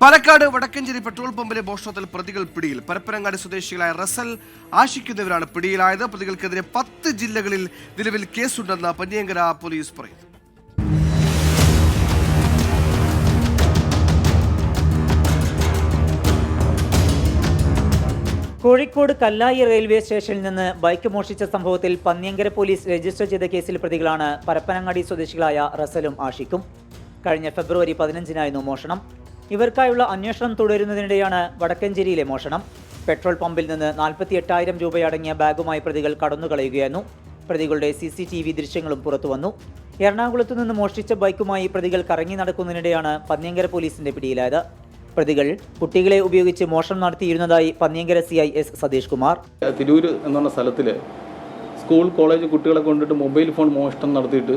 Palakkad Vadakkanchery petrol പമ്പിലെ മോഷണത്തിൽ പ്രതികൾ പിടിയിൽ. പരപ്പനങ്ങാടി സ്വദേശികളായ റസൽ ആശിക്കുന്നവരാണ് പിടിയിലായത്. പ്രതികൾക്കെതിരെ പത്ത് ജില്ലകളിൽ നിലവിൽ കേസുണ്ടെന്ന് പന്നിയങ്കര പോലീസ് പറയുന്നു. കോഴിക്കോട് കല്ലായി റെയിൽവേ സ്റ്റേഷനിൽ നിന്ന് ബൈക്ക് മോഷ്ടിച്ച സംഭവത്തിൽ പന്നിയങ്കര പോലീസ് രജിസ്റ്റർ ചെയ്ത കേസിൽ പ്രതികളാണ് പരപ്പനങ്ങാടി സ്വദേശികളായ റസലും ആഷിക്കും കഴിഞ്ഞ ഫെബ്രുവരി പതിനഞ്ചിനായിരുന്നു മോഷണം. ഇവർക്കായുള്ള അന്വേഷണം തുടരുന്നതിനിടെയാണ് വടക്കഞ്ചേരിയിലെ മോഷണം. പെട്രോൾ പമ്പിൽ നിന്ന് നാൽപ്പത്തി എട്ടായിരം രൂപയടങ്ങിയ ബാഗുമായി പ്രതികൾ കടന്നുകളയുകയായിരുന്നു. പ്രതികളുടെ സി സി ടി വി ദൃശ്യങ്ങളും പുറത്തുവന്നു. എറണാകുളത്തു നിന്ന് മോഷ്ടിച്ച ബൈക്കുമായി പ്രതികൾ കറങ്ങി നടക്കുന്നതിനിടെയാണ് പന്നിയങ്കര പോലീസിന്റെ പിടിയിലായത്. പ്രതികൾ കുട്ടികളെ ഉപയോഗിച്ച് മോഷണം നടത്തിയിരുന്നതായി Panniyankara C I S Satheesh Kumar. Tirur എന്നുള്ള സ്ഥലത്തിൽ സ്കൂൾ കോളേജ് കുട്ടികളെ കൊണ്ടിട്ട് മൊബൈൽ ഫോൺ മോഷണം നടത്തിയിട്ട്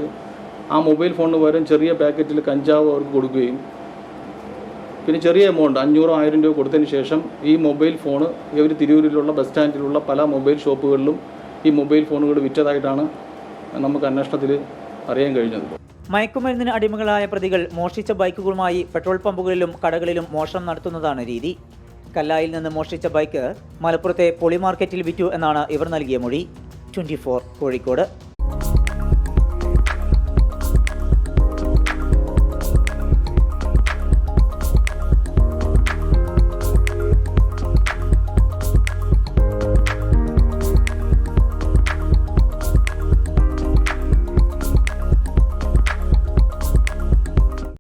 ആ മൊബൈൽ ഫോണിന് പകരം ചെറിയ പാക്കറ്റിൽ കഞ്ചാവ് അവർക്ക് കൊടുക്കുകയും പിന്നെ ചെറിയ എമൗണ്ട് അഞ്ഞൂറോ ആയിരം രൂപ കൊടുത്തതിന് ശേഷം ഈ മൊബൈൽ ഫോൺ ഇവർ തിരൂരിലുള്ള ബസ് സ്റ്റാൻഡിലുള്ള പല മൊബൈൽ ഷോപ്പുകളിലും ഈ മൊബൈൽ ഫോണുകൾ വിറ്റതായിട്ടാണ് നമുക്ക് അന്വേഷണത്തിൽ അറിയാൻ കഴിഞ്ഞത്. മയക്കുമരുന്നിന് അടിമകളായ പ്രതികൾ മോഷ്ടിച്ച ബൈക്കുകളുമായി പെട്രോൾ പമ്പുകളിലും കടകളിലും മോഷണം നടത്തുന്നതാണ് രീതി. കല്ലായിൽ നിന്ന് മോഷ്ടിച്ച ബൈക്ക് മലപ്പുറത്തെ പൊളി മാർക്കറ്റിൽ വിറ്റു എന്നാണ് ഇവർ നൽകിയ മൊഴി. ട്വന്റി കോഴിക്കോട്.